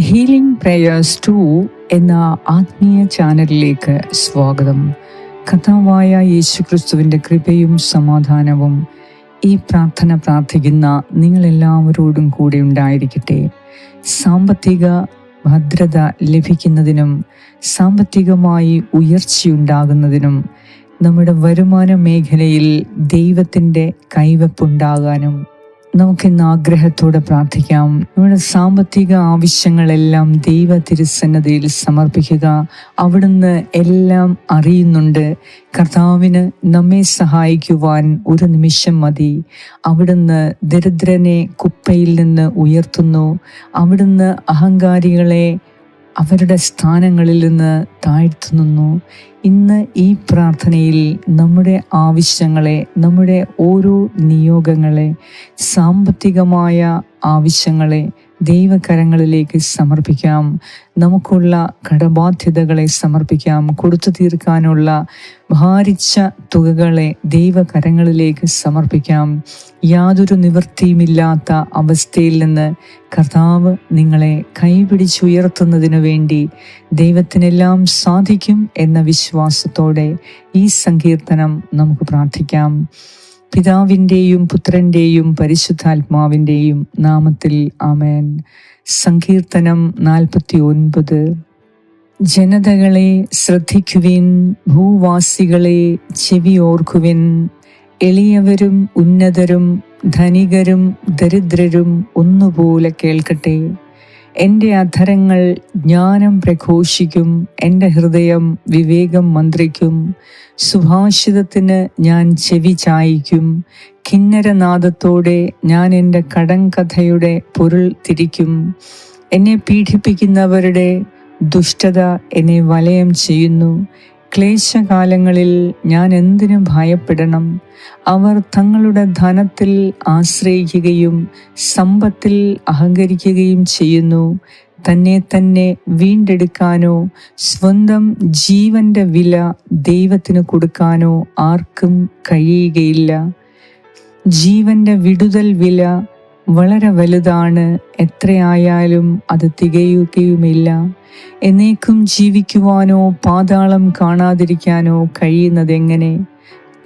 Healing prayers to എന്ന ആത്മീയ ചാനലിലേക്ക് സ്വാഗതം. കഥാവായ യേശുക്രിസ്തുവിന്റെ കൃപയും സമാധാനവും ഈ പ്രാർത്ഥന പ്രാർത്ഥിക്കുന്ന നിങ്ങളെല്ലാവരോടും കൂടെ ഉണ്ടായിരിക്കട്ടെ. സാമ്പത്തിക ഭദ്രത ലഭിക്കുന്നതിനും സാമ്പത്തികമായി ഉയർച്ചയുണ്ടാകുന്നതിനും നമ്മുടെ വരുമാന മേഖലയിൽ ദൈവത്തിന്റെ കൈവപ്പുണ്ടാകാനും നമുക്കിന്ന് ആഗ്രഹത്തോടെ പ്രാർത്ഥിക്കാം. നമ്മുടെ സാമ്പത്തിക ആവശ്യങ്ങളെല്ലാം ദൈവ തിരുസന്നതയിൽ സമർപ്പിക്കുക. അവിടുന്ന് എല്ലാം അറിയുന്നുണ്ട്. കർത്താവിന് നമ്മെ സഹായിക്കുവാൻ ഒരു നിമിഷം മതി. അവിടുന്ന് ദരിദ്രനെ കുപ്പയിൽ നിന്ന് ഉയർത്തുന്നു. അവിടുന്ന് അഹങ്കാരികളെ അവരുടെ സ്ഥാനങ്ങളിൽ നിന്ന് താഴ്ത്തുന്നു ഇന്ന് ഈ പ്രാർത്ഥനയിൽ നമ്മുടെ ആവശ്യങ്ങളെ നമ്മുടെ ഓരോ നിയോഗങ്ങളെ സാമ്പത്തികമായ ആവശ്യങ്ങളെ ദൈവകരങ്ങളിലേക്ക് സമർപ്പിക്കാം. നമുക്കുള്ള കടബാധ്യതകളെ സമർപ്പിക്കാം. കൊടുത്തു തീർക്കാനുള്ള ഭാരിച്ച തുകകളെ ദൈവകരങ്ങളിലേക്ക് സമർപ്പിക്കാം. യാതൊരു നിവൃത്തിയുമില്ലാത്ത അവസ്ഥയിൽ നിന്ന് കർത്താവ് നിങ്ങളെ കൈപിടിച്ചുയർത്തുന്നതിനു വേണ്ടി ദൈവത്തിനെല്ലാം സാധിക്കും എന്ന വിശ്വാസത്തോടെ ഈ സങ്കീർത്തനം നമുക്ക് പ്രാർത്ഥിക്കാം. പിതാവിന്റെയും പുത്രന്റെയും പരിശുദ്ധാത്മാവിന്റെയും നാമത്തിൽ ആമേൻ. സങ്കീർത്തനം നാൽപ്പത്തി ഒൻപത് ജനതകളെ ശ്രദ്ധിക്കുവിൻ ഭൂവാസികളെ ചെവിയോർക്കുവിൻ. എളിയവരും ഉന്നതരും ധനികരും ദരിദ്രരും ഒന്നുപോലെ കേൾക്കട്ടെ. എന്റെ അധരങ്ങൾ ജ്ഞാനം പ്രഘോഷിക്കും എന്റെ ഹൃദയം വിവേകം മന്ത്രിക്കും സുഭാഷിതത്തിന് ഞാൻ ചെവി ചായിക്കും കിന്നരനാദത്തോടെ ഞാൻ എന്റെ കടങ്കഥയുടെ പൊരുൾ തിരിക്കും. എന്നെ പീഡിപ്പിക്കുന്നവരുടെ ദുഷ്ടത എന്നെ വലയം ചെയ്യുന്നു ക്ലേശകാലങ്ങളിൽ ഞാൻ എന്തിനു ഭയപ്പെടണം? അവർ തങ്ങളുടെ ധനത്തിൽ ആശ്രയിക്കുകയും സമ്പത്തിൽ അഹങ്കരിക്കുകയും ചെയ്യുന്നു. തന്നെ തന്നെ വീണ്ടെടുക്കാനോ സ്വന്തം ജീവന്റെ വില ദൈവത്തിന് കൊടുക്കാനോ ആർക്കും കഴിയുകയില്ല. ജീവന്റെ വിടുതൽ വില വളരെ വലുതാണ്. എത്രയായാലും അത് തികയുകയുമില്ല. എന്നേക്കും ജീവിക്കുവാനോ പാതാളം കാണാതിരിക്കാനോ കഴിയുന്നതെങ്ങനെ?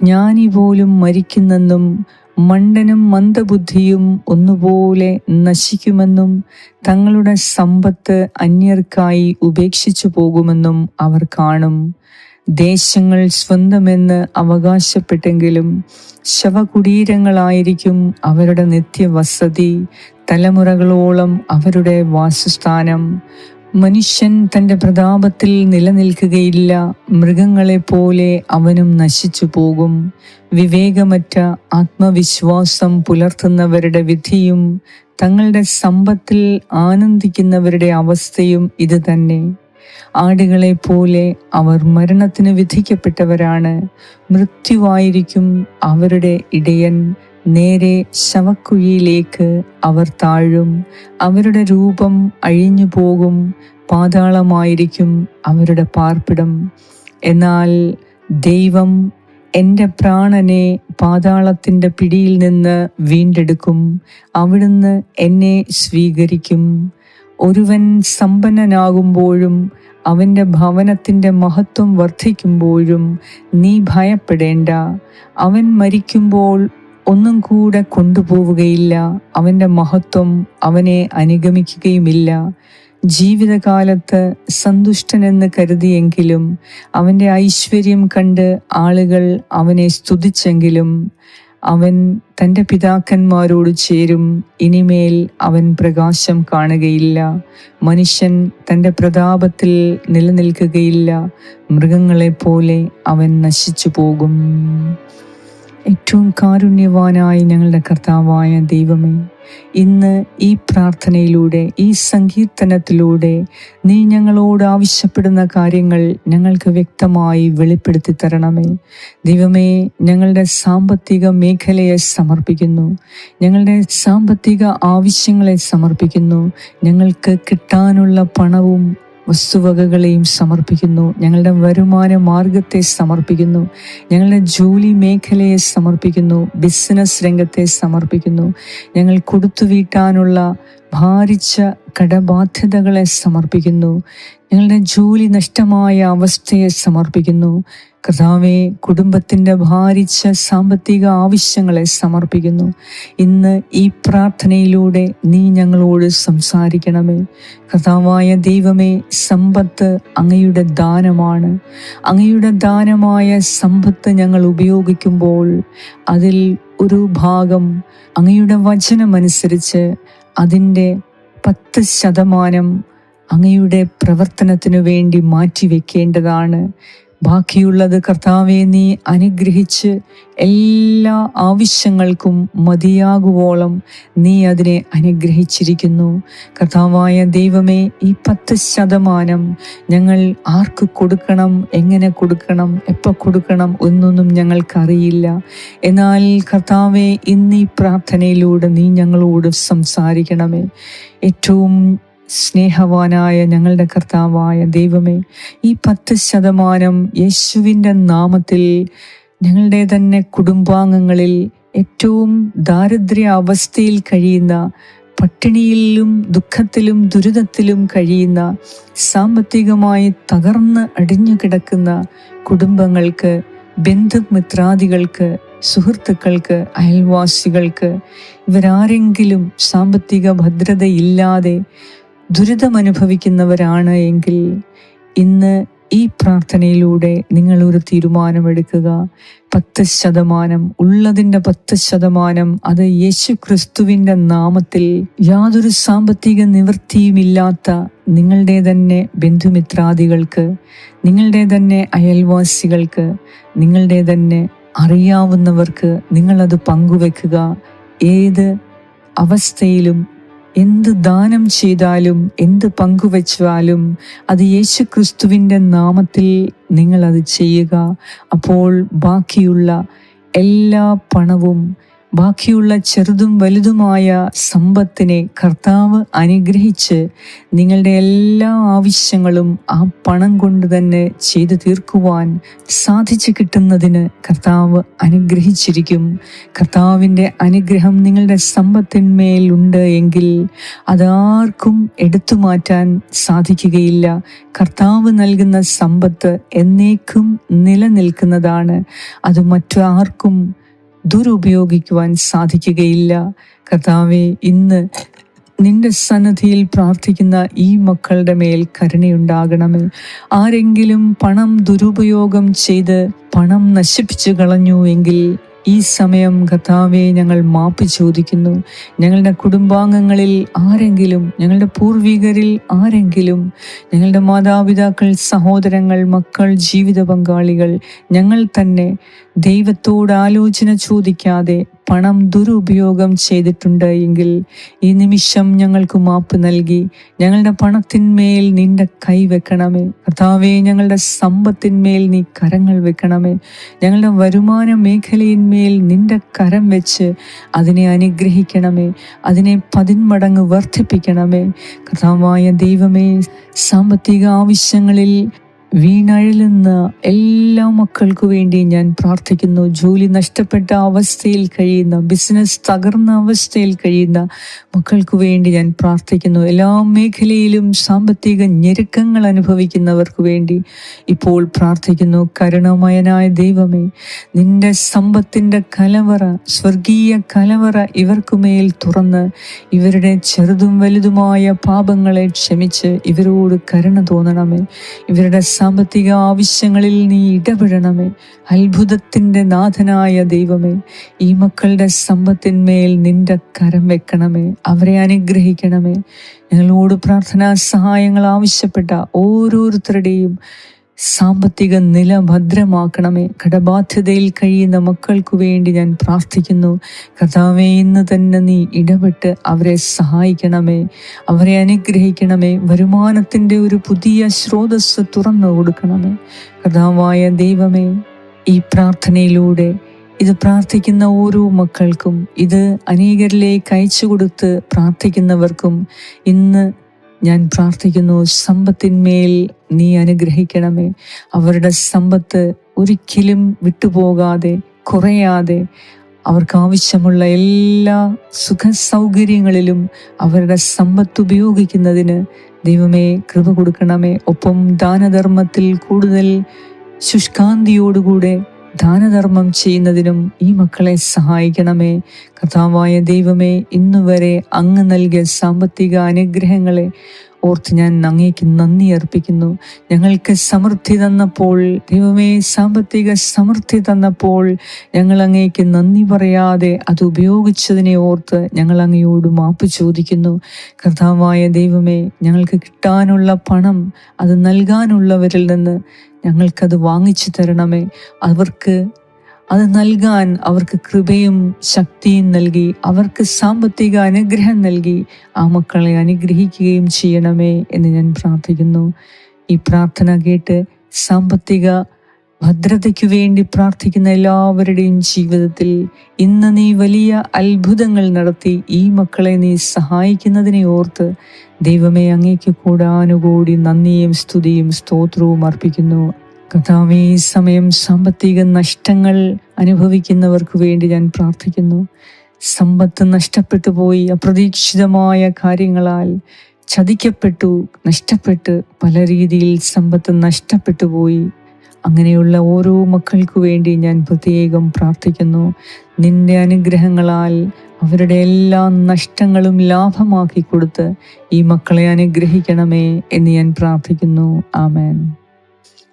ജ്ഞാനി പോലും മരിക്കുന്നെന്നും മണ്ടനും മന്ദബുദ്ധിയും ഒന്നുപോലെ നശിക്കുമെന്നും തങ്ങളുടെ സമ്പത്ത് അന്യർക്കായി ഉപേക്ഷിച്ചു പോകുമെന്നും അവർ കാണും. ദേശങ്ങൾ സ്വന്തമെന്ന് അവകാശപ്പെട്ടെങ്കിലും ശവകുടീരങ്ങളായിരിക്കും അവരുടെ നിത്യവസതി. തലമുറകളോളം അവരുടെ വാസസ്ഥാനം. മനുഷ്യൻ തന്റെ പ്രതാപത്തിൽ നിലനിൽക്കുകയില്ല. മൃഗങ്ങളെപ്പോലെ അവനും നശിച്ചു പോകും. വിവേകമറ്റ ആത്മവിശ്വാസം പുലർത്തുന്നവരുടെ വിധിയും തങ്ങളുടെ സമ്പത്തിൽ ആനന്ദിക്കുന്നവരുടെ അവസ്ഥയും ഇത് തന്നെ ആടുകളെ പോലെ അവർ മരണത്തിന് വിധിക്കപ്പെട്ടവരാണ്. മൃത്യുവായിരിക്കും അവരുടെ ഇടയൻ. നേരെ ശവക്കുഴിയിലേക്ക് അവർ താഴും. അവരുടെ രൂപം അഴിഞ്ഞു പോകും. പാതാളമായിരിക്കും അവരുടെ പാർപ്പിടം. എന്നാൽ ദൈവം എന്റെ പ്രാണനെ പാതാളത്തിന്റെ പിടിയിൽ നിന്ന് വീണ്ടെടുക്കും. അവിടുന്ന് എന്നെ സ്വീകരിക്കും. ഒരുവൻ സമ്പന്നനാകുമ്പോഴും അവന്റെ ഭവനത്തിന്റെ മഹത്വം വർദ്ധിക്കുമ്പോഴും നീ ഭയപ്പെടേണ്ട. അവൻ മരിക്കുമ്പോൾ ഒന്നും കൂടെ കൊണ്ടുപോവുകയില്ല. അവന്റെ മഹത്വം അവനെ അനുഗമിക്കുകയുമില്ല. ജീവിതകാലത്ത് സന്തുഷ്ടനെന്ന് കരുതിയെങ്കിലും അവന്റെ ഐശ്വര്യം കണ്ട് ആളുകൾ അവനെ സ്തുതിച്ചെങ്കിലും അവൻ തന്റെ പിതാക്കന്മാരോട് ചേരും ഇനിമേൽ അവൻ പ്രകാശം കാണുകയില്ല. മനുഷ്യൻ തന്റെ പ്രതാപത്തിൽ നിലനിൽക്കുകയില്ല. മൃഗങ്ങളെപ്പോലെ അവൻ നശിച്ചു പോകും ഏറ്റവും കാരുണ്യവാനായ ഞങ്ങളുടെ കർത്താവായ ദൈവമേ ഇന്ന് ഈ പ്രാർത്ഥനയിലൂടെ ഈ സങ്കീർത്തനത്തിലൂടെ നീ ഞങ്ങളോട് ആവശ്യപ്പെടുന്ന കാര്യങ്ങൾ ഞങ്ങൾക്ക് വ്യക്തമായി വെളിപ്പെടുത്തി തരണമേ. ദൈവമേ ഞങ്ങളുടെ സാമ്പത്തിക മേഖലയെ സമർപ്പിക്കുന്നു. ഞങ്ങളുടെ സാമ്പത്തിക ആവശ്യങ്ങളെ സമർപ്പിക്കുന്നു. ഞങ്ങൾക്ക് കിട്ടാനുള്ള പണവും വസ്തുവകകളെയും സമർപ്പിക്കുന്നു. ഞങ്ങളുടെ വരുമാന മാർഗത്തെ സമർപ്പിക്കുന്നു. ഞങ്ങളുടെ ജോലി മേഖലയെ സമർപ്പിക്കുന്നു. ബിസിനസ് രംഗത്തെ സമർപ്പിക്കുന്നു. ഞങ്ങൾ കൊടുത്തു വീട്ടാനുള്ള ഭാരിച്ച കടബാധ്യതകളെ സമർപ്പിക്കുന്നു. ഞങ്ങളുടെ ജോലി നഷ്ടമായ അവസ്ഥയെ സമർപ്പിക്കുന്നു. കർത്താവെ കുടുംബത്തിന്റെ ഭാരിച്ച സാമ്പത്തിക ആവശ്യങ്ങളെ സമർപ്പിക്കുന്നു. ഇന്ന് ഈ പ്രാർത്ഥനയിലൂടെ നീ ഞങ്ങളോട് സംസാരിക്കണമേ. കർത്താവായ ദൈവമേ സമ്പത്ത് അങ്ങയുടെ ദാനമാണ്. അങ്ങയുടെ ദാനമായ സമ്പത്ത് ഞങ്ങൾ ഉപയോഗിക്കുമ്പോൾ അതിൽ ഒരു ഭാഗം അങ്ങയുടെ വചനമനുസരിച്ച് അതിന്റെ പത്ത് ശതമാനം അങ്ങയുടെ പ്രവർത്തനത്തിനു വേണ്ടി മാറ്റിവെക്കേണ്ടതാണ്. ബാക്കിയുള്ളത് കർത്താവെ നീ അനുഗ്രഹിച്ച് എല്ലാ ആവശ്യങ്ങൾക്കും മതിയാകുവോളം നീ അതിനെ അനുഗ്രഹിച്ചിരിക്കുന്നു. കർത്താവായ ദൈവമേ ഈ പത്ത് ശതമാനം ഞങ്ങൾ ആർക്ക് കൊടുക്കണം എങ്ങനെ കൊടുക്കണം എപ്പോൾ കൊടുക്കണം എന്നൊന്നും ഞങ്ങൾക്കറിയില്ല. എന്നാൽ കർത്താവെ ഇന്ന് പ്രാർത്ഥനയിലൂടെ നീ ഞങ്ങളോട് സംസാരിക്കണമേ. ഏറ്റവും സ്നേഹവാനായ ഞങ്ങളുടെ കർത്താവായ ദൈവമേ ഈ പത്ത് ശതമാനം യേശുവിന്റെ നാമത്തിൽ ഞങ്ങളുടെ തന്നെ കുടുംബാംഗങ്ങളിൽ ഏറ്റവും ദാരിദ്ര്യ അവസ്ഥയിൽ കഴിയുന്ന പട്ടിണിയിലും ദുഃഖത്തിലും ദുരിതത്തിലും കഴിയുന്ന സാമ്പത്തികമായി തകർന്ന് അടിഞ്ഞു കിടക്കുന്ന കുടുംബങ്ങൾക്ക് ബന്ധുമിത്രാദികൾക്ക് സുഹൃത്തുക്കൾക്ക് അയൽവാസികൾക്ക് ഇവരാരെങ്കിലും സാമ്പത്തിക ഭദ്രതയില്ലാതെ ദുരിതമനുഭവിക്കുന്നവരാണ് എങ്കിൽ ഇന്ന് ഈ പ്രാർത്ഥനയിലൂടെ നിങ്ങൾ ഒരു തീരുമാനമെടുക്കുക. പത്ത് ശതമാനം ഉള്ളതിന്റെ പത്ത് ശതമാനം അത് യേശു ക്രിസ്തുവിന്റെ നാമത്തിൽ യാതൊരു സാമ്പത്തിക നിവൃത്തിയുമില്ലാത്ത നിങ്ങളുടെ തന്നെ ബന്ധുമിത്രാദികൾക്ക് നിങ്ങളുടെ തന്നെ അയൽവാസികൾക്ക് നിങ്ങളുടെ തന്നെ അറിയാവുന്നവർക്ക് നിങ്ങളത് പങ്കുവെക്കുക. ഏത് അവസ്ഥയിലും എന്ത് ദാനം ചെയ്താലും എന്ത് പങ്കുവച്ചാലും അത് യേശു ക്രിസ്തുവിന്റെ നാമത്തിൽ നിങ്ങളത് ചെയ്യുക. അപ്പോൾ ബാക്കിയുള്ള എല്ലാ പണവും ബാക്കിയുള്ള ചെറുതും വലുതുമായ സമ്പത്തിനെ കർത്താവ് അനുഗ്രഹിച്ച് നിങ്ങളുടെ എല്ലാ ആവശ്യങ്ങളും ആ പണം കൊണ്ട് തന്നെ ചെയ്തു തീർക്കുവാൻ സാധിച്ചു കിട്ടുന്നതിന് കർത്താവ് അനുഗ്രഹിച്ചിരിക്കും. കർത്താവിന്റെ അനുഗ്രഹം നിങ്ങളുടെ സമ്പത്തിന്മേലുണ്ട് എങ്കിൽ അതാർക്കും എടുത്തു മാറ്റാൻ സാധിക്കുകയില്ല. കർത്താവ് നൽകുന്ന സമ്പത്ത് എന്നേക്കും നിലനിൽക്കുന്നതാണ്. അത് മറ്റാർക്കും ദുരുപയോഗിക്കുവാൻ സാധിക്കുകയില്ല. കർത്താവെ ഇന്ന് നിന്റെ സന്നദ്ധിയിൽ പ്രാർത്ഥിക്കുന്ന ഈ മക്കളുടെ മേൽ കരുണയുണ്ടാകണമേ. ആരെങ്കിലും പണം ദുരുപയോഗം ചെയ്ത് പണം നശിപ്പിച്ചു കളഞ്ഞു എങ്കിൽ ഈ സമയം കർത്താവെ ഞങ്ങൾ മാപ്പ് ചോദിക്കുന്നു. ഞങ്ങളുടെ കുടുംബാംഗങ്ങളിൽ ആരെങ്കിലും ഞങ്ങളുടെ പൂർവികരിൽ ആരെങ്കിലും ഞങ്ങളുടെ മാതാപിതാക്കൾ സഹോദരങ്ങൾ മക്കൾ ജീവിത പങ്കാളികൾ ഞങ്ങൾ തന്നെ ദൈവത്തോട് ആലോചന ചോദിക്കാതെ പണം ദുരുപയോഗം ചെയ്തിട്ടുണ്ട് എങ്കിൽ ഈ നിമിഷം ഞങ്ങൾക്ക് മാപ്പ് നൽകി. ഞങ്ങളുടെ പണത്തിന്മേൽ നിന്റെ കൈ വെക്കണമേ. കർത്താവേ ഞങ്ങളുടെ സമ്പത്തിന്മേൽ നീ കരങ്ങൾ വെക്കണമേ. ഞങ്ങളുടെ വരുമാന മേഖലയിന്മേൽ നിന്റെ കരം വെച്ച് അതിനെ അനുഗ്രഹിക്കണമേ. അതിനെ പതിന്മടങ്ങ് വർദ്ധിപ്പിക്കണമേ. കർത്താവായ ദൈവമേ സാമ്പത്തിക ആവശ്യങ്ങളിൽ വീണഴലുന്ന എല്ലാ മക്കൾക്കു വേണ്ടി ഞാൻ പ്രാർത്ഥിക്കുന്നു. ജോലി നഷ്ടപ്പെട്ട അവസ്ഥയിൽ കഴിയുന്ന ബിസിനസ് തകർന്ന അവസ്ഥയിൽ കഴിയുന്ന മക്കൾക്കു വേണ്ടി ഞാൻ പ്രാർത്ഥിക്കുന്നു. എല്ലാ മേഖലയിലും സാമ്പത്തിക ഞെരുക്കങ്ങൾ അനുഭവിക്കുന്നവർക്ക് വേണ്ടി ഇപ്പോൾ പ്രാർത്ഥിക്കുന്നു. കരുണമയനായ ദൈവമേ നിന്റെ സമ്പത്തിന്റെ കലവറ സ്വർഗീയ കലവറ ഇവർക്കുമേൽ തുറന്ന് ഇവരുടെ ചെറുതും വലുതുമായ പാപങ്ങളെ ക്ഷമിച്ച് ഇവരോട് കരുണ തോന്നണമേ. ഇവരുടെ സാമ്പത്തിക ആവശ്യങ്ങളിൽ നീ ഇടപെടണമേ. അത്ഭുതത്തിന്റെ നാഥനായ ദൈവമേ ഈ മക്കളുടെ സമ്പത്തിന്മേൽ നിന്റെ കരം വെക്കണമേ. അവരെ അനുഗ്രഹിക്കണമേ. ഞങ്ങളോട് പ്രാർത്ഥനാ സഹായങ്ങൾ ആവശ്യപ്പെട്ട ഓരോരുത്തരുടെയും സാമ്പത്തിക നില ഭദ്രമാക്കണമേ. കടബാധ്യതയിൽ കഴിയുന്ന മക്കൾക്കു വേണ്ടി ഞാൻ പ്രാർത്ഥിക്കുന്നു. കഥാവേ ഇന്ന് തന്നെ നീ ഇടപെട്ട് അവരെ സഹായിക്കണമേ. അവരെ അനുഗ്രഹിക്കണമേ. വരുമാനത്തിന്റെ ഒരു പുതിയ സ്രോതസ് തുറന്നു കൊടുക്കണമേ. കഥാവായ ദൈവമേ ഈ പ്രാർത്ഥനയിലൂടെ ഇത് പ്രാർത്ഥിക്കുന്ന ഓരോ മക്കൾക്കും ഇത് അനേകരിലേക്ക് അയച്ചു കൊടുത്ത് പ്രാർത്ഥിക്കുന്നവർക്കും ഇന്ന് ഞാൻ പ്രാർത്ഥിക്കുന്നു സമ്പത്തിന്മേൽ നീ അനുഗ്രഹിക്കണമേ. അവരുടെ സമ്പത്ത് ഒരിക്കലും വിട്ടുപോകാതെ കുറയാതെ അവർക്ക് ആവശ്യമുള്ള എല്ലാ സുഖ സൗകര്യങ്ങളിലും അവരുടെ സമ്പത്ത് ഉപയോഗിക്കുന്നതിന് ദൈവമേ കൃപ കൊടുക്കണമേ. ഒപ്പം ദാനധർമ്മത്തിൽ കൂടുതൽ ശുഷ്കാന്തിയോടുകൂടെ ദാനധർമ്മം ചെയ്യുന്നതിനും ഈ മക്കളെ സഹായിക്കണമേ. കഥാവായ ദൈവമേ ഇന്നുവരെ അങ്ങ് നൽകിയ സാമ്പത്തിക അനുഗ്രഹങ്ങളെ ഓർത്ത് ഞാൻ അങ്ങേക്ക് നന്ദി അർപ്പിക്കുന്നു. ഞങ്ങൾക്ക് സമൃദ്ധി തന്നപ്പോൾ ദൈവമേ സാമ്പത്തിക സമൃദ്ധി തന്നപ്പോൾ ഞങ്ങൾ അങ്ങേക്ക് നന്ദി പറയാതെ അത് ഉപയോഗിച്ചതിനെ ഓർത്ത് ഞങ്ങൾ അങ്ങയോട് മാപ്പ് ചോദിക്കുന്നു. കർത്താവായ ദൈവമേ ഞങ്ങൾക്ക് കിട്ടാനുള്ള പണം അത് നൽകാനുള്ളവരിൽ നിന്ന് ഞങ്ങൾക്കത് വാങ്ങിച്ചു തരണമേ. അവർക്ക് അത് നൽകാൻ അവർക്ക് കൃപയും ശക്തിയും നൽകി അവർക്ക് സാമ്പത്തിക അനുഗ്രഹം നൽകി ആ മക്കളെ അനുഗ്രഹിക്കുകയും ചെയ്യണമേ എന്ന് ഞാൻ പ്രാർത്ഥിക്കുന്നു. ഈ പ്രാർത്ഥന കേട്ട് സാമ്പത്തിക ഭദ്രതയ്ക്കു വേണ്ടി പ്രാർത്ഥിക്കുന്ന എല്ലാവരുടെയും ജീവിതത്തിൽ ഇന്ന് നീ വലിയ അത്ഭുതങ്ങൾ നടത്തി ഈ മക്കളെ നീ സഹായിക്കുന്നതിനെ ഓർത്ത് ദൈവമേ അങ്ങേക്ക് കൂടാനുകൂടി നന്ദിയും സ്തുതിയും സ്തോത്രവും അർപ്പിക്കുന്നു. കഥാവേ ഈ സമയം സാമ്പത്തിക നഷ്ടങ്ങൾ അനുഭവിക്കുന്നവർക്ക് വേണ്ടി ഞാൻ പ്രാർത്ഥിക്കുന്നു. സമ്പത്ത് നഷ്ടപ്പെട്ടു പോയി അപ്രതീക്ഷിതമായ കാര്യങ്ങളാൽ ചതിക്കപ്പെട്ടു നഷ്ടപ്പെട്ട് പല രീതിയിൽ സമ്പത്ത് നഷ്ടപ്പെട്ടു പോയി. അങ്ങനെയുള്ള ഓരോ മക്കൾക്കു വേണ്ടി ഞാൻ പ്രത്യേകം പ്രാർത്ഥിക്കുന്നു. നിന്റെ അനുഗ്രഹങ്ങളാൽ അവരുടെ എല്ലാ നഷ്ടങ്ങളും ലാഭമാക്കി കൊടുത്ത് ഈ മക്കളെ അനുഗ്രഹിക്കണമേ എന്ന് ഞാൻ പ്രാർത്ഥിക്കുന്നു. ആമേൻ.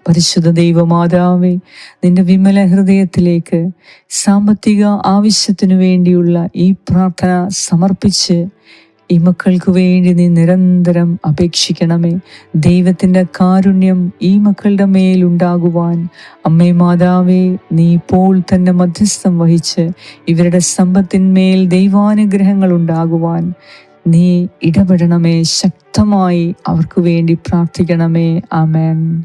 പരിശുദ്ധ ദൈവമാതാവേ നിന്റെ വിമല ഹൃദയത്തിലേക്ക് സാമ്പത്തിക ആവശ്യത്തിനു വേണ്ടിയുള്ള ഈ പ്രാർത്ഥന സമർപ്പിച്ച് ഈ മക്കൾക്ക് വേണ്ടി നീ നിരന്തരം അപേക്ഷിക്കണമേ. ദൈവത്തിന്റെ കാരുണ്യം ഈ മക്കളുടെ മേലുണ്ടാകുവാൻ അമ്മേ മാതാവേ നീ ഇപ്പോൾ തന്നെ മധ്യസ്ഥം വഹിച്ച് ഇവരുടെ സമ്പത്തിന്മേൽ ദൈവാനുഗ്രഹങ്ങൾ ഉണ്ടാകുവാൻ നീ ഇടപെടണമേ. ശക്തമായി അവർക്ക് വേണ്ടി പ്രാർത്ഥിക്കണമേ. ആമേൻ.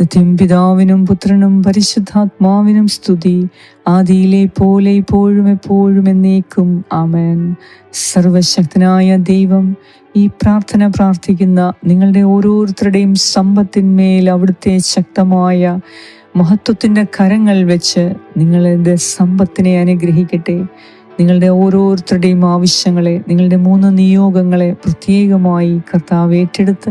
നിത്യം പിതാവിനും പുത്രനും പരിശുദ്ധാത്മാവിനും സ്തുതി. ആദിയിലെ പോലെ ഇപ്പോഴും എപ്പോഴും എന്നേക്കും. ആമേൻ. സർവശക്തനായ ദൈവം ഈ പ്രാർത്ഥന പ്രാർത്ഥിക്കുന്ന നിങ്ങളുടെ ഓരോരുത്തരുടെയും സമ്പത്തിന്മേൽ അവിടുത്തെ ശക്തമായ മഹത്വത്തിന്റെ കരങ്ങൾ വെച്ച് നിങ്ങളുടെ സമ്പത്തിനെ അനുഗ്രഹിക്കട്ടെ. നിങ്ങളുടെ ഓരോരുത്തരുടെയും ആവശ്യങ്ങളെ നിങ്ങളുടെ മൂന്ന് നിയോഗങ്ങളെ പ്രത്യേകമായി കർത്താവ് ഏറ്റെടുത്ത്